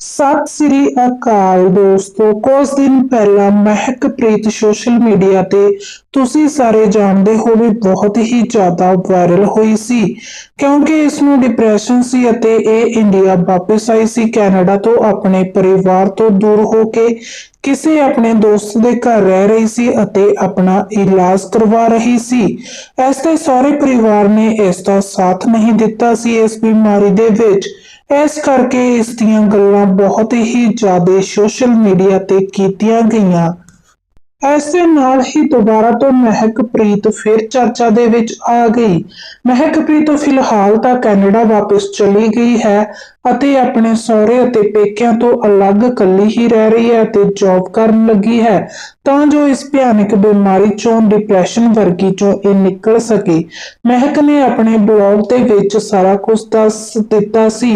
ਸਤਿ ਸ੍ਰੀ ਅਕਾਲ ਦੋਸਤੋ। ਕੁਝ ਦਿਨ ਪਹਿਲਾਂ ਮਹਿਕਪ੍ਰੀਤ ਸੋਸ਼ਲ ਮੀਡੀਆ ਤੇ ਤੁਸੀਂ ਸਾਰੇ ਜਾਣਦੇ ਹੋ ਵੀ ਬਹੁਤ ਹੀ ਜ਼ਿਆਦਾ ਵਾਇਰਲ ਹੋਈ ਸੀ। ਕਿਉਂਕਿ ਇਸ ਨੂੰ ਡਿਪਰੈਸ਼ਨ ਸੀ ਅਤੇ ਇਹ ਇੰਡੀਆ ਵਾਪਸ ਆਈ ਸੀ ਕੈਨੇਡਾ ਤੋਂ ਆਪਣੇ ਪਰਿਵਾਰ ਤੋਂ ਦੂਰ ਹੋ ਕੇ। ਕਿਸੇ ਆਪਣੇ ਦੋਸਤ ਦੇ ਘਰ ਰਹਿ ਰਹੀ ਸੀ ਅਤੇ ਆਪਣਾ ਇਲਾਜ ਕਰਵਾ ਰਹੀ ਸੀ। ਇਸ ਦੇ ਸਾਰੇ ਪਰਿਵਾਰ ਨੇ ਇਸ ਦਾ ਸਾਥ ਨਹੀਂ ਦਿੱਤਾ ਸੀ ਇਸ ਬਿਮਾਰੀ ਦੇ ਵਿੱਚ। ਇਸ ਕਰਕੇ ਇਸ ਦੀਆਂ ਗੱਲਾਂ ਬਹੁਤ ਹੀ ਜ਼ਿਆਦਾ ਸੋਸ਼ਲ ਮੀਡੀਆ ਤੇ ਕੀਤੀਆਂ ਗਈਆਂ। ਇਸ ਦੇ ਨਾਲ ਹੀ ਦੁਬਾਰਾ ਤੋਂ ਮਹਿਕਪ੍ਰੀਤ ਫਿਰ ਚਰਚਾ ਦੇ ਵਿੱਚ ਆ ਗਈ। ਮਹਿਕਪ੍ਰੀਤ ਫਿਲਹਾਲ ਤਾਂ ਕੈਨੇਡਾ ਵਾਪਸ ਚਲੀ ਗਈ ਹੈ ਅਤੇ ਆਪਣੇ ਸਹੁਰੇ ਅਤੇ ਪੇਕਿਆਂ ਤੋਂ ਅਲੱਗ ਇਕੱਲੀ ਹੀ ਰਹਿ ਰਹੀ ਹੈ ਅਤੇ ਜੌਬ ਕਰਨ ਲੱਗੀ ਹੈ। ਤਾਂ ਜੋ ਇਸ ਭਿਆਨਕ ਬਿਮਾਰੀ ਚੋਂ ਡਿਪਰੈਸ਼ਨ ਵਰਗੀ ਚੋਂ ਇਹ ਨਿਕਲ ਸਕੇ। ਮਹਿਕ ਨੇ ਆਪਣੇ ਬਲੌਗ ਦੇ ਵਿੱਚ ਸਾਰਾ ਕੁਝ ਦੱਸ ਦਿੱਤਾ ਸੀ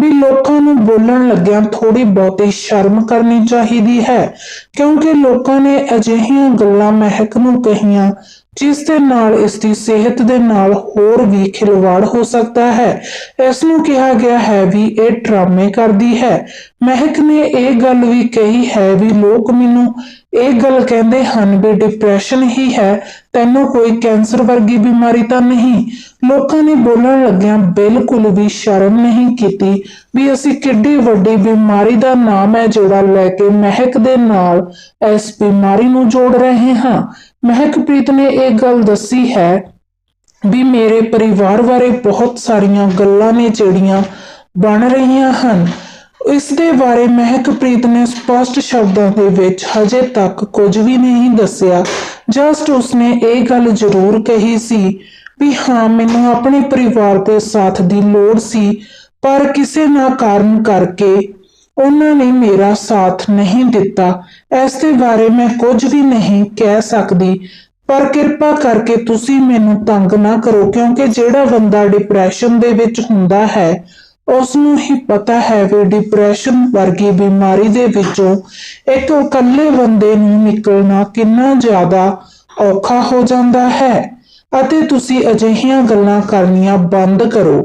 ਵੀ ਲੋਕਾਂ ਨੂੰ ਬੋਲਣ ਲੱਗਿਆਂ ਥੋੜੀ ਬਹੁਤੀ ਸ਼ਰਮ ਕਰਨੀ ਚਾਹੀਦੀ ਹੈ, ਕਿਉਂਕਿ ਲੋਕਾਂ ਨੇ ਅਜਿਹੀਆਂ ਗੱਲਾਂ ਮਹਿਕ ਨੂੰ ਕਹੀਆਂ ਜਿਸ ਦੇ ਨਾਲ ਇਸ ਦੀ ਸਿਹਤ ਦੇ ਨਾਲ ਹੋਰ ਵੀ ਖਿਲਵਾੜ ਹੋ ਸਕਦਾ ਹੈ। ਇਸ ਨੂੰ ਕਿਹਾ ਗਿਆ ਹੈ ਵੀ ਇਹ ਡਰਾਮੇ ਕਰਦੀ ਹੈ। ਮਹਿਕ ਨੇ ਇਹ ਗੱਲ ਵੀ ਕਹੀ ਹੈ ਵੀ ਲੋਕ ਮੈਨੂੰ ਇਹ ਗੱਲ ਕਹਿੰਦੇ ਹਨ ਵੀ ਡਿਪਰੈਸ਼ਨ ਹੀ ਹੈ ਤੈਨੂੰ ਕੋਈ ਕੈਂਸਰ ਵਰਗੀ ਬਿਮਾਰੀ ਤਾਂ ਨਹੀਂ। ਲੋਕਾਂ ਨੇ ਬੋਲਣ ਲੱਗਿਆਂ ਬਿਲਕੁਲ ਵੀ ਸ਼ਰਮ ਨਹੀਂ ਕੀਤੀ ਵੀ ਅਸੀਂ ਕਿੱਡੀ ਵੱਡੀ ਬਿਮਾਰੀ ਦਾ ਨਾਮ ਹੈ ਜਿਹੜਾ ਲੈ ਕੇ ਮਹਿਕ ਦੇ ਨਾਲ ਇਸ ਬਿਮਾਰੀ ਨੂੰ ਜੋੜ ਰਹੇ ਹਾਂ। ਮਹਿਕਪ੍ਰੀਤ ਨੇ ਇਹ ਗੱਲ ਦੱਸੀ ਹੈ ਵੀ ਮੇਰੇ ਪਰਿਵਾਰ ਬਾਰੇ ਬਹੁਤ ਸਾਰੀਆਂ ਗੱਲਾਂ ਨੇ ਜਿਹੜੀਆਂ ਬਣ ਰਹੀਆਂ ਹਨ। ਇਸ ਦੇ ਬਾਰੇ ਮਹਿਕਪ੍ਰੀਤ ਨੇ ਸਪਸ਼ਟ ਸ਼ਬਦਾਂ ਦੇ ਵਿੱਚ ਹਜੇ ਤੱਕ ਕੁਝ ਵੀ ਨਹੀਂ ਦੱਸਿਆ। ਜਸਟ ਉਸਨੇ ਇਹ ਗੱਲ ਜ਼ਰੂਰ ਕਹੀ ਸੀ ਵੀ ਹਾਂ, ਮੈਨੂੰ ਆਪਣੇ ਪਰਿਵਾਰ ਦੇ ਸਾਥ ਦੀ ਲੋੜ ਸੀ, ਪਰ ਕਿਸੇ ਨਾ ਕਾਰਨ ਕਰਕੇ ਉਹਨਾਂ ਨੇ ਮੇਰਾ ਸਾਥ ਨਹੀਂ ਦਿੱਤਾ। ਇਸ ਦੇ ਬਾਰੇ ਮੈਂ ਕੁਝ ਵੀ ਨਹੀਂ ਕਹਿ ਸਕਦੀ, ਪਰ ਕਿਰਪਾ ਕਰਕੇ ਤੁਸੀਂ ਮੈਨੂੰ ਤੰਗ ਨਾ ਕਰੋ, ਕਿਉਂਕਿ ਜਿਹੜਾ ਬੰਦਾ ਡਿਪਰੈਸ਼ਨ ਦੇ ਵਿੱਚ ਹੁੰਦਾ ਹੈ ਉਸ ਨੂੰ ਹੀ ਪਤਾ ਹੈ ਵੀ ਡਿਪਰੈਸ਼ਨ ਵਰਗੀ ਬਿਮਾਰੀ ਦੇ ਵਿੱਚੋਂ ਇੱਕ ਇਕੱਲੇ ਬੰਦੇ ਨੂੰ ਨਿਕਲਣਾ ਕਿੰਨਾ ਜ਼ਿਆਦਾ ਔਖਾ ਹੋ ਜਾਂਦਾ ਹੈ। ਅਤੇ ਤੁਸੀਂ ਅਜਿਹੀਆਂ ਗੱਲਾਂ ਕਰਨੀਆਂ ਬੰਦ ਕਰੋ।